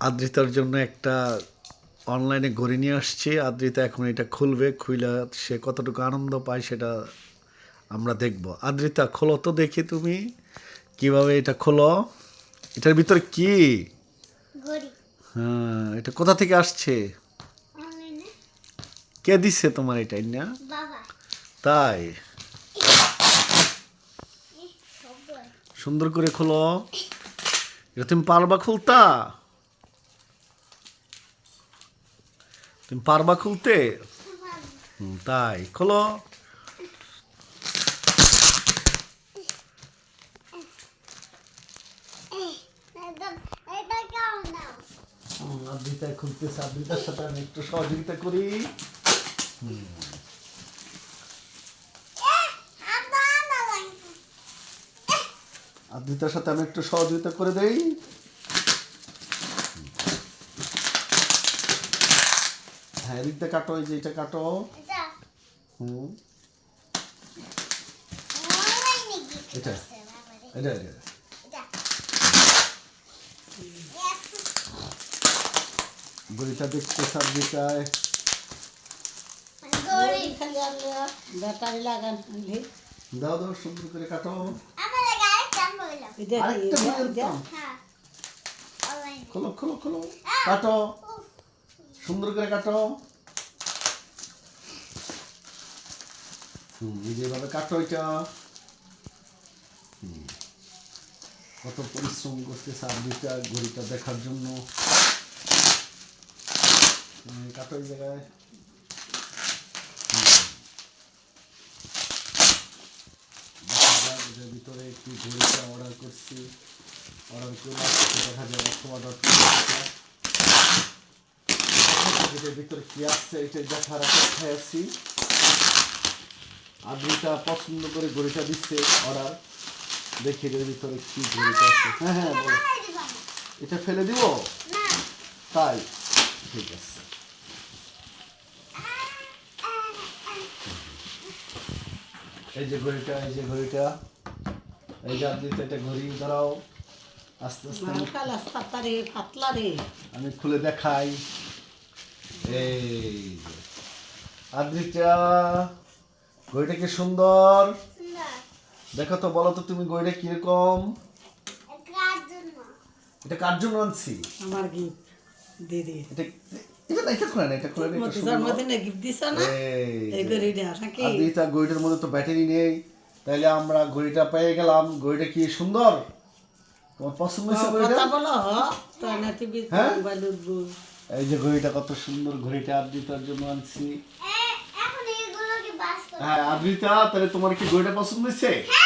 আদ্রিতার জন্য একটা অনলাইনে ঘড়ি নিয়ে আসছি। আদ্রিতা এখন এটা খুলবে খুইলা সে কতটুকু আনন্দ পায় সেটা আমরা দেখব। আদ্রিতা খোলো তো দেখি তুমি কীভাবে এটা খোলো? এটার ভিতরে কি? হ্যাঁ এটা কোথা থেকে আসছে? কে দিচ্ছে তোমার এটা না তাই। সুন্দর করে খোলো। এটা তুমি পারবা খুলতা? তুমি পারবা খুলতে তাই খোলো আবৃতা খুলতেছে আবৃতার সাথে আমি একটু সহযোগিতা করি আবৃতার সাথে আমি একটু সহযোগিতা করে দেই হ্যাঁ এদিক দিয়ে কাটো এই যে এটা কাটো। হুম। এটা। এটা এটা। গড়িটা দেখতে ব্যাটারি লাগান দাও দাও সুন্দর করে কাটো। হ্যাঁ। অনলাইনে খোলো খোলো। খোলো কাটো। সুন্দর করে কাটো। হুম যেভাবে কাটো এটা। কত পরিশ্রম করতে সার্ভিসটা ঘড়িটা দেখার জন্য। কাটো জায়গায়। ভিতরে একটু ঘড়িটা অর্ডার করছি। অর্ডার করে দেখা যাবে অর্ডার এটার ভিতরে কি আসছে এটা দেখার অপেক্ষায় আছি। আদ্রিতা পছন্দ করে ঘড়িটা দিচ্ছে অর্ডার দেখি এটার ভিতরে কি ঘড়িটা আছে। হ্যাঁ হ্যাঁ বলো। এটা ফেলে দিব। না। তাই? ঠিক আছে। এই যে ঘড়িটা এই যে ঘড়িটা। এই যে আদ্রিতা এটা ঘড়ি দাঁড়াও আস্তে আস্তে। আমি খুলে দেখাই। এই। আদ্রিতা ঘড়িটা কি সুন্দর? দেখো তো বলো তো তুমি ঘড়িটা কীরকম? এটা কার জন্য? আনছি? আমার গিফট দিদি এটা এটা এটা খুলে না এটা খুলে না। জন্মদিনে গিফট দিছ না? এই গড়িটা নাকি? আদ্রিতা ঘড়িটার মধ্যে তো ব্যাটারি নেই। তাইলে আমরা ঘড়িটা পেয়ে গেলাম। ঘড়িটা কি সুন্দর? তোমার পছন্দ হয়েছে ঘড়িটা? কথা বলো তো না টিভি? মোবাইল উঠবো। এই যে ঘড়িটা কত সুন্দর ঘড়িটা আদ্রিতার জন্য আনছি। হ্যাঁ আদ্রিতা তাহলে তোমার কি ঘড়িটা পছন্দ হয়েছে? হ্যাঁ